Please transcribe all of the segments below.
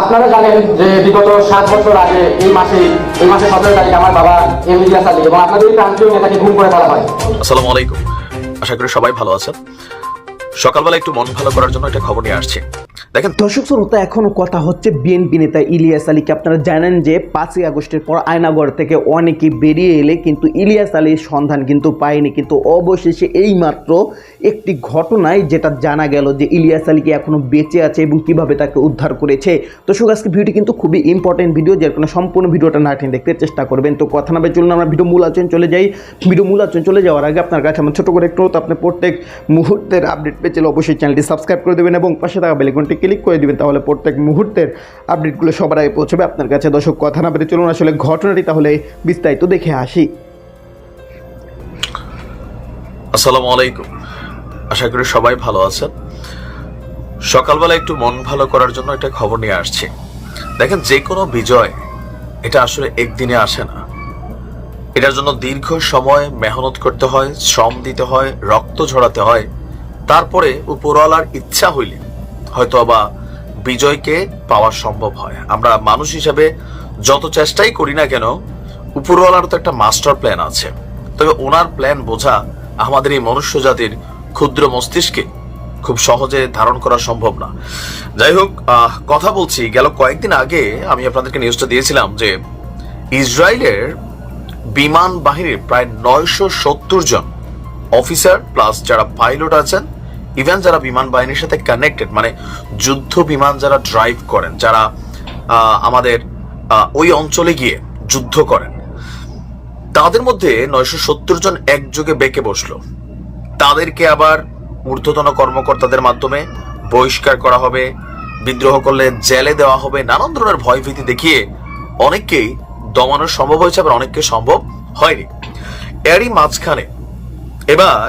আপনারা জানেন যে বিগত সাত বছর আগে এই মাসে এই মাসে সতেরো তারিখ আমার বাবা এম ইলিয়াস আলী এবং আপনাদের প্রান্তীয় নেতাকে ঘুম করে ফেলা হয়। আসসালামু আলাইকুম। আশা করি সবাই ভালো আছেন। সকালবেলা একটু মন ভালো করার জন্য একটা খবর নিয়ে আসছি। দেখেন দর্শক শ্রোতা এখনও কথা হচ্ছে বিএনপি নেতা ইলিয়াস আলীকে। আপনারা জানেন যে পাঁচই আগস্টের পর আয়নাগড় থেকে অনেকে বেরিয়ে এলে কিন্তু ইলিয়াস আলীর সন্ধান কিন্তু পায়নি। কিন্তু অবশেষে এইমাত্র একটি ঘটনায় যেটা জানা গেল যে ইলিয়াস আলীকে এখনও বেঁচে আছে এবং কীভাবে তাকে উদ্ধার করেছে। দর্শক, আজকে ভিডিওটি কিন্তু খুবই ইম্পর্টেন্ট ভিডিও যার কারণে সম্পূর্ণ ভিডিওটা না টেনে দেখতে চেষ্টা করবেন। তো কথা না চলুন, আমরা ভিডিও মূল আচরণ চলে যাই। ভিডিও মূল আচরণ চলে যাওয়ার আগে আপনার কাছে আমার ছোটো করে একটু তো আপনি প্রত্যেক মুহূর্তের আপডেট পেয়েছিল অবশ্যই চ্যানেলটি সাবস্ক্রাইব করে দেবেন এবং পাশে থাকা বেলিকনটি ক্লিক করে দেবেন, তাহলে প্রত্যেক মুহূর্তের আপডেটগুলো সবার আগে পৌঁছবে আপনার কাছে। দর্শক, কথা না বেড়ে চলুন আসলে ঘটনাটি তাহলে বিস্তারিত দেখে আসি। আসসালামু আলাইকুম। আশা করি সবাই ভালো আছেন। সকালবেলা একটু মন ভালো করার জন্য একটা খবর নিয়ে আসছি। দেখেন, যে কোনো বিজয়, এটা আসলে একদিনে আসে না। এটার জন্য দীর্ঘ সময় মেহনত করতে হয়, শ্রম দিতে হয়, রক্ত ঝরাতে হয়। তারপরে উপরওয়ালার ইচ্ছা হইলে হয়তো বা বিজয়কে পাওয়া সম্ভব হয়। আমরা মানুষ হিসাবে যত চেষ্টাই করি না কেন উপরওয়ালার তো একটা মাস্টার প্ল্যান আছে। তবে ওনার প্ল্যান বোঝা আমাদের এই মনুষ্য জাতির ক্ষুদ্র মস্তিষ্কে খুব সহজে ধারণ করা সম্ভব না। যাই হোক কথা বলছি, গেল কয়েকদিন আগে আমি আপনাদেরকে নিউজটা দিয়েছিলাম যে ইসরায়েলের বিমান বাহিনীর প্রায় নয়শো সত্তর জন অফিসার প্লাস যারা পাইলট আছেন ইভেন যারা বিমান বাহিনীর সাথে কানেক্টেড মানে যুদ্ধ বিমান যারা ড্রাইভ করেন, যারা আমাদের ওই অঞ্চলে গিয়ে যুদ্ধ করেন, তাদের মধ্যে নয়শো সত্তর জন একযোগে বেঁকে বসল। তাদেরকে আবার ঊর্ধ্বতন কর্মকর্তাদের মাধ্যমে বহিষ্কার করা হবে, বিদ্রোহ করলে জেলে দেওয়া হবে, নানান ধরনের ভয়ভীতি দেখিয়ে অনেককেই দমানো সম্ভব হয়েছে, আবার অনেককে সম্ভব হয়নি। এরই মাঝখানে এবার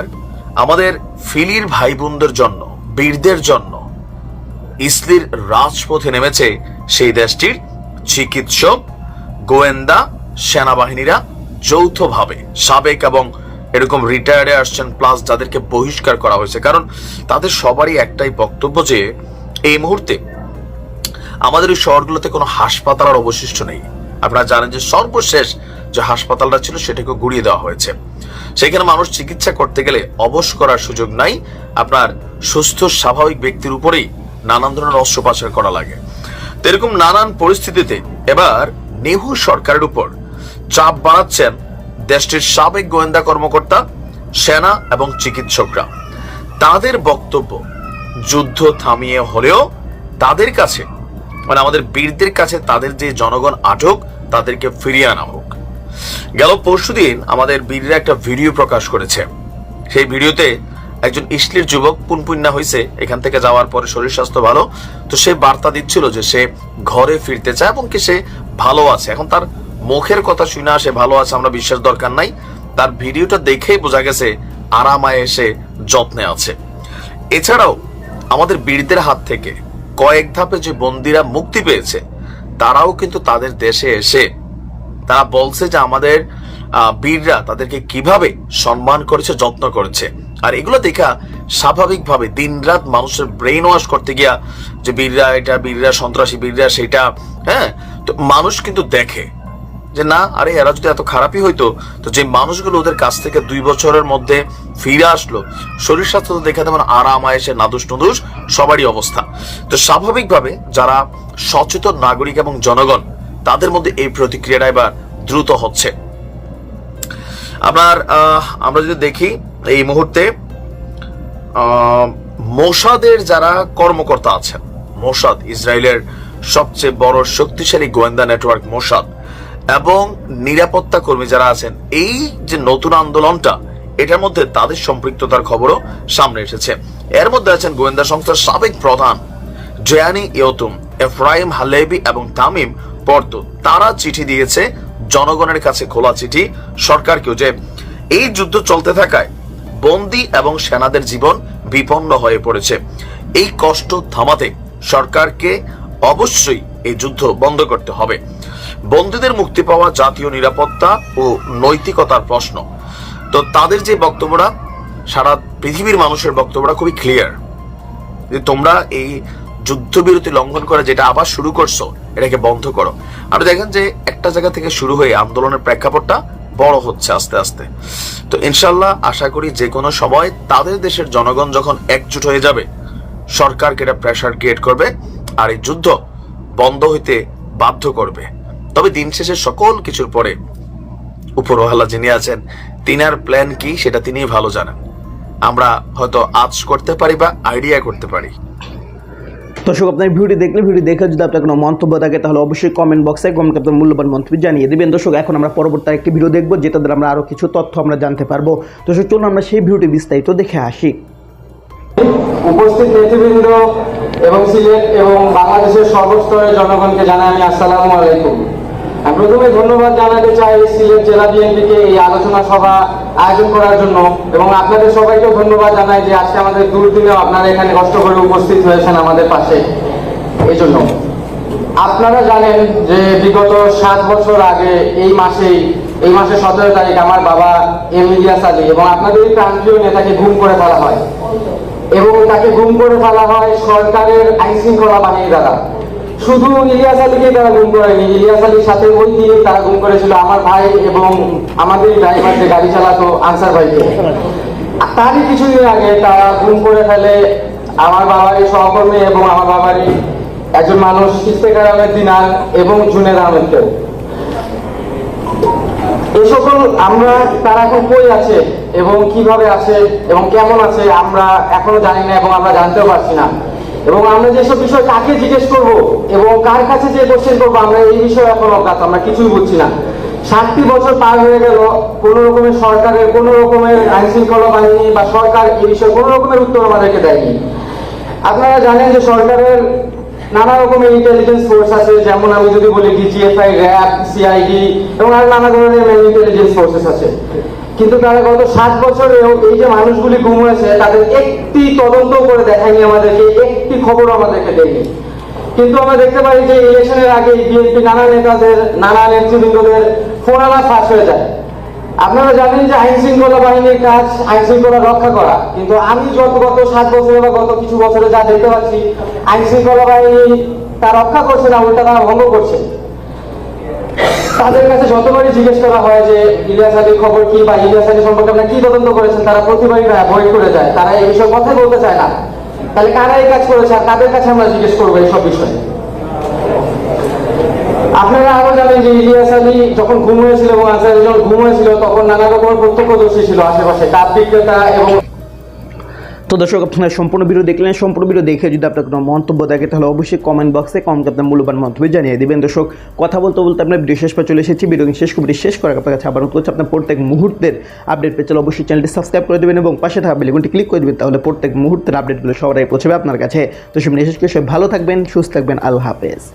আমাদের ফিলির ভাই বোনদের জন্য, বীরদের জন্য ইসলির রাজপথে নেমেছে সেই দেশটির চিকিৎসক, গোয়েন্দা, সেনাবাহিনীরা যৌথভাবে সাবেক এবং এরকম রিটায়ার্ডে আসছেন প্লাস যাদেরকে বহিষ্কার করা হয়েছে। কারণ তাদের সবারই একটাই বক্তব্য যে, এই মুহূর্তে আমাদের এই শহরগুলোতে কোনো হাসপাতাল আর অবশিষ্ট নেই। আপনারা জানেন যে সর্বশেষ যে হাসপাতালটা ছিল সেটাকে গুড়িয়ে দেওয়া হয়েছে। সেখানে মানুষ চিকিৎসা করতে গেলে অবশ করার সুযোগ নাই। আপনার সুস্থ, স্বাভাবিক ব্যক্তির উপরেই নানান ধরনের অস্ত্রোপচার করা লাগে। এরকম নানান পরিস্থিতিতে এবার নেহু সরকারের উপর চাপ বাড়াচ্ছেন দেশটির সাবেক গোয়েন্দা কর্মকর্তা, সেনা এবং চিকিৎসকরা। তাদের বক্তব্য, যুদ্ধ থামিয়ে হলেও তাদের কাছে মানে আমাদের বীরদের কাছে তাদের যে জনগণ আটক, তাদেরকে ফিরিয়ে আনা হোক। গেল পরশুদিন আমাদের বীররা একটা ভিডিও প্রকাশ করেছে। সেই ভিডিওতে একজন ইসলির যুবক পুনপুন্না হয়েছে এখান থেকে যাওয়ার পরে শরীর স্বাস্থ্য ভালো। তো সে বার্তা দিচ্ছিল যে সে ঘরে ফিরতে চায় এবং কি সে ভালো আছে। এখন তার মুখের কথা শুনে আসে ভালো আছে আমরা বিশ্বাস দরকার নাই। তার ভিডিওটা দেখেই বোঝা গেছে আরামায় এসে যত্নে আছে। এছাড়াও আমাদের বীরদের হাত থেকে কয়েক ধাপে যে বন্দিরা মুক্তি পেয়েছে, তারাও কিন্তু তাদের দেশে এসে তারা বলছে যে আমাদের বীররা তাদেরকে কীভাবে সম্মান করেছে, যত্ন করেছে। আর এগুলো দেখা স্বাভাবিকভাবে দিনরাত মানুষের ব্রেন ওয়াশ করতে গিয়া যে বীররা এটা, বীররা সন্ত্রাসী, বীররা সেটা হ্যাঁ? তো মানুষ কিন্তু দেখে যে না, আরে এরা যদি এত খারাপই হইতো, তো যে মানুষগুলো ওদের কাছ থেকে দুই বছরের মধ্যে ফিরে আসলো, শরীর স্বাস্থ্য তো দেখে তেমন আরাম, আয়েসে, নাদুস নুদুস, সবারই অবস্থা। তো স্বাভাবিকভাবে যারা সচেতন নাগরিক এবং জনগণ তাদের মধ্যে এই প্রতিক্রিয়াটা এবার দ্রুত হচ্ছে। আপনার আমরা যদি দেখি, এই মুহূর্তে মোসাদের যারা কর্মকর্তা আছেন, মোসাদ ইসরায়েলের সবচেয়ে বড় শক্তিশালী গোয়েন্দা নেটওয়ার্ক মোসাদ এবং নিরাপত্তা কর্মী যারা আছেন, এই যে নতুন আন্দোলনটা, এটার মধ্যে তাদের সম্পৃক্ততার খবরও সামনে এসেছে। এর মধ্যে আছেন গোয়েন্দা সংস্থার সাবেক প্রধান জয়ানি ইয়তুম, এফরাইম হালেবি এবং তামিম পর্ত। তারা চিঠি দিয়েছে, জনগণের কাছে খোলা চিঠি, সরকারকেও যে এই যুদ্ধ চলতে থাকায় বন্দি এবং সেনাদের জীবন বিপন্ন হয়ে পড়েছে। এই কষ্ট থামাতে সরকারকে অবশ্যই এই যুদ্ধ বন্ধ করতে হবে। বন্দীদের মুক্তি পাওয়া জাতীয় নিরাপত্তা ও নৈতিকতার প্রশ্ন। তো তাদের যে বক্তব্যটা, সারা পৃথিবীর মানুষের বক্তব্যটা খুবই ক্লিয়ার যে তোমরা এই যুদ্ধবিরতি লঙ্ঘন করে যেটা আবার শুরু করছ, এটাকে বন্ধ করো। আপনি দেখেন যে একটা জায়গা থেকে শুরু হয়ে আন্দোলনের প্রেক্ষাপটটা বড় হচ্ছে আস্তে আস্তে। তো ইনশাল্লাহ আশা করি যে কোনো সময় তাদের দেশের জনগণ যখন একজুট হয়ে যাবে, সরকারকে এটা প্রেশার ক্রিয়েট করবে আর এই যুদ্ধ বন্ধ হইতে বাধ্য করবে। তবে দিন শেষে সকল কিছুর পরে উপরওয়ালা যিনি আছেন, তিনার প্ল্যান কি সেটা তিনি ভালো জানেন। আমরা হয়তো আজ করতে পারি বা আইডিয়া করতে পারি। দর্শক, আপনার ভিডিওটি দেখলে ভিডিও দেখে যদি আপনার কোনো মন্তব্য থাকে, তাহলে অবশ্যই কমেন্ট বক্সে কমেন্ট আপনার মূল্যবান মন্তব্য জানিয়ে দেবেন। দর্শক, এখন আমরা পরবর্তী একটি ভিডিও দেখব, যেটা দ্বারা আমরা আরও কিছু তথ্য আমরা জানতে পারব। দর্শক, চলুন আমরা সেই ভিডিওটি বিস্তারিত দেখে আসি। উপস্থিত নেতৃবৃন্দ এবং সিলেট এবং বাংলাদেশের সর্বস্তরের জনগণকে জানাই আমি আসসালামু আলাইকুম। প্রথমে ধন্যবাদ জানাতে চাই সিলেট জেলা বিএনপিকে এই আলোচনা সভা আয়োজন করার জন্য এবং আপনাদের ধন্যবাদ জানাই যে আজকে আমাদের আপনারা এখানে কষ্ট করে উপস্থিত হয়েছেন আমাদের পাশে। এই জন্য। আপনারা জানেন যে বিগত সাত বছর আগে এই মাসেই, এই মাসের সতেরো তারিখ আমার বাবা এম ইলিয়াস আলী এবং আপনাদের প্রান্তীয় নেতাকে ঘুম করে ফেলা হয়। এবং তাকে গুম করে ফেলা হয় সরকারের আইন শৃঙ্খলা বাহিনী দ্বারা। শুধু ইলিয়াস আলীকে তারা গুম করেনি, ইলিয়াস আলীর সাথে ওই দিনে তারা গুম করেছিল আমার ভাই এবং আমাদের ড্রাইভার যে গাড়ি চালাতো আনসার ভাইকে। তারই কিছুদিন আগে তারা গুম করে ফেলে আমার বাবারই সহকর্মী এবং আমার বাবারই একজন মানুষ ইস্তেকার আহমেদ দিনার এবং জুনেদ আহমেদকেও এই সকল আমরা, তারা এখন কই আছে এবং কীভাবে আছে এবং কেমন আছে আমরা এখনও জানি না এবং আমরা জানতেও পারছি না। এবং আমরা যেসব বিষয় কাকে জিজ্ঞেস করব এবং কার কাছে যে কোশ্চেন করব, আমরা এই বিষয়ে এখন অজ্ঞাত, আমরা কিছুই বুঝছি না। ষাটটি বছর পার হয়ে গেল, কোন রকমের সরকারের, কোন রকমের আইন শৃঙ্খলা বাহিনী বা সরকার এই বিষয়ে কোন রকমের উত্তর আমাদেরকে দেয়নি। আপনারা জানেন যে সরকারের নানা রকমের ইন্টেলিজেন্স ফোর্স আছে, যেমন আমি যদি বলি ডিজিএফআই র্যাব সিআইডি এবং আর নানা ধরনের ইন্টেলিজেন্স ফোর্সেস আছে। কিন্তু তারা গত সাত বছরেও এই যে মানুষগুলি গুম হয়েছে তাদের একটি তদন্ত করে দেখায়নি আমাদেরকে, একটি খবর আমাদেরকে দেয়নি। কিন্তু আমরা দেখতে পাই যে ইলেকশনের আগে বিএনপি নানা নেতাদের, নানা নেতৃবৃন্দদের আনা ফাঁস হয়ে যায়। আপনারা জানেন যে আইন শৃঙ্খলা বাহিনীর কাজ, আইন শৃঙ্খলা রক্ষা করা। কিন্তু আমি যত গত সাত বছরে বা গত কিছু বছরে যা দেখতে পাচ্ছি, আইন শৃঙ্খলা বাহিনী তা রক্ষা করছে না, উল্টা তারা ভঙ্গ করছে। তাদের কাছে যতবারই জিজ্ঞেস করা হয় যে ইলিয়াস আলীর খবর কি বা ইলিয়াস আলী সম্পর্কে আপনারা কি তদন্ত করেছেন, তারা প্রতিবারই অ্যাভয়েড করে যায়। তারা এই বিষয়ে কথাই বলতে চায় না। তাহলে কারা এই কাজ করেছে আর তাদের কাছে আমরা জিজ্ঞেস করব এইসব বিষয়ে? আপনারা আরও জানেন যে ইলিয়াস আলী যখন ঘুম হয়েছিল এবং আনসার আলী যখন ঘুম হয়েছিল, তখন নানা রকমের প্রত্যক্ষদর্শী ছিল আশেপাশে। ডাব বিক্রেতা এবং তো দর্শক, আপনারা সম্পূর্ণ ভিডিও দেখলেন, সম্পূর্ণ ভিডিও দেখে যদি আপনার কোনো মন্তব্য থাকে, তাহলে অবশ্যই কমেন্ট বক্সে কমেন্ট আপনার মূল্যবান মন্তব্য জানিয়ে দেবেন। দর্শক, কথা বলতে বলতে আপনার ভিডিও শেষ পর চলে এসেছি। ভিডিও শেষ করে শেষ করার আপনার কাছে আবার করছি আপনার প্রত্যেক মুহূর্তের আপডেট পেয়ে চলে অবশ্যই চ্যানেলটি সাবস্ক্রাইব করে দেবেন এবং পাশে থাকা বেলগুনটি ক্লিক করে দেবেন, তাহলে প্রত্যেক মুহূর্তের আপডেটগুলো সবাই পৌঁছবে আপনার কাছে। তো সেমনি শেষ করে। সবাই ভালো থাকবেন, সুস্থ থাকবেন। আল্লাহ হাফেজ।